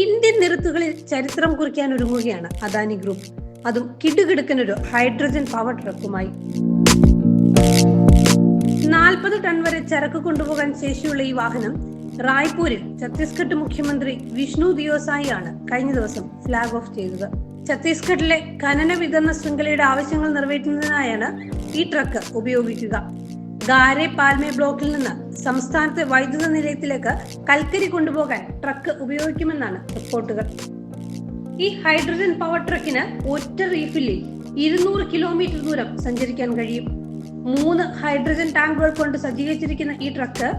Indian നിരത്തുകളിൽ ചരിത്രം കുറിക്കാൻ ഒരുങ്ങുകയാണ് അദാനി ഗ്രൂപ്പ് അതും ഒരു ഹൈഡ്രജൻ പവർ ട്രക്കുമായി നാൽപ്പത് ടൺ വരെ ചരക്ക് കൊണ്ടുപോകാൻ ശേഷിയുള്ള ഈ വാഹനം റായ്പൂരിൽ ഛത്തീസ്ഗഡ് മുഖ്യമന്ത്രി വിഷ്ണു ദിയോസായി ആണ് കഴിഞ്ഞ ദിവസം ഫ്ലാഗ് ഓഫ് ചെയ്തത്. ഛത്തീസ്ഗഡിലെ ഖനന വിതരണ ശൃംഖലയുടെ ആവശ്യങ്ങൾ നിറവേറ്റുന്നതിനായാണ് ഈ ട്രക്ക് ഉപയോഗിക്കുക. ഗാരെ പാൽമെ ബ്ലോക്കിൽ നിന്ന് സംസ്ഥാനത്തെ വൈദ്യുത നിലയത്തിലേക്ക് കൽക്കരി കൊണ്ടുപോകാൻ ട്രക്ക് ഉപയോഗിക്കുമെന്നാണ് റിപ്പോർട്ടുകൾ. ഈ ഹൈഡ്രജൻ പവർ ട്രക്കിന് ഒറ്റ റീഫില്ലിൽ ഇരുന്നൂറ് കിലോമീറ്റർ ദൂരം സഞ്ചരിക്കാൻ കഴിയും. മൂന്ന് ഹൈഡ്രജൻ ടാങ്കുകൾ കൊണ്ട് സജ്ജീകരിച്ചിരിക്കുന്ന ഈ truck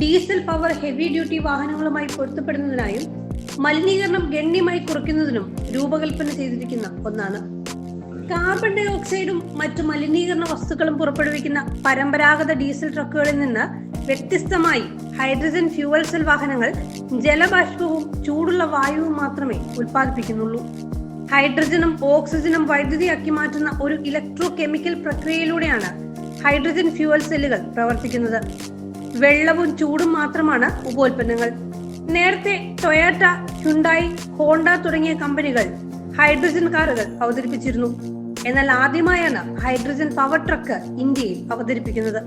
diesel power heavy duty വാഹനങ്ങളുമായി പൊരുത്തപ്പെടുന്നതിനായും മലിനീകരണം ഗണ്യമായി കുറയ്ക്കുന്നതിനും രൂപകൽപ്പന ചെയ്തിരിക്കുന്ന ഒന്നാണ്. കാർബൺ ഡൈ ഓക്സൈഡും മറ്റു മലിനീകരണ വസ്തുക്കളും പുറപ്പെടുവിക്കുന്ന പരമ്പരാഗത ഡീസൽ ട്രക്കുകളിൽ നിന്ന് വ്യത്യസ്തമായി ഹൈഡ്രജൻ ഫ്യൂവൽ സെൽ വാഹനങ്ങൾ ജലബാഷ്പവും ചൂടുള്ള വായുവും മാത്രമേ ഉൽപ്പാദിപ്പിക്കുന്നുള്ളൂ. ഹൈഡ്രജനും ഓക്സിജനും വൈദ്യുതിയാക്കി മാറ്റുന്ന ഒരു ഇലക്ട്രോ കെമിക്കൽ പ്രക്രിയയിലൂടെയാണ് ഹൈഡ്രജൻ ഫ്യൂവൽ സെല്ലുകൾ പ്രവർത്തിക്കുന്നത്. വെള്ളവും ചൂടും മാത്രമാണ് ഉപോൽപ്പന്നങ്ങൾ. നേരത്തെ ടൊയാറ്റ ഹ്യുണ്ടായി ഹോണ്ട തുടങ്ങിയ കമ്പനികൾ ഹൈഡ്രജൻ കാറുകൾ അവതരിപ്പിച്ചിരുന്നു. എന്നാൽ ആദ്യമായാണ് ഹൈഡ്രജൻ പവർ ട്രക്ക് ഇന്ത്യയിൽ അവതരിപ്പിക്കുന്നത്.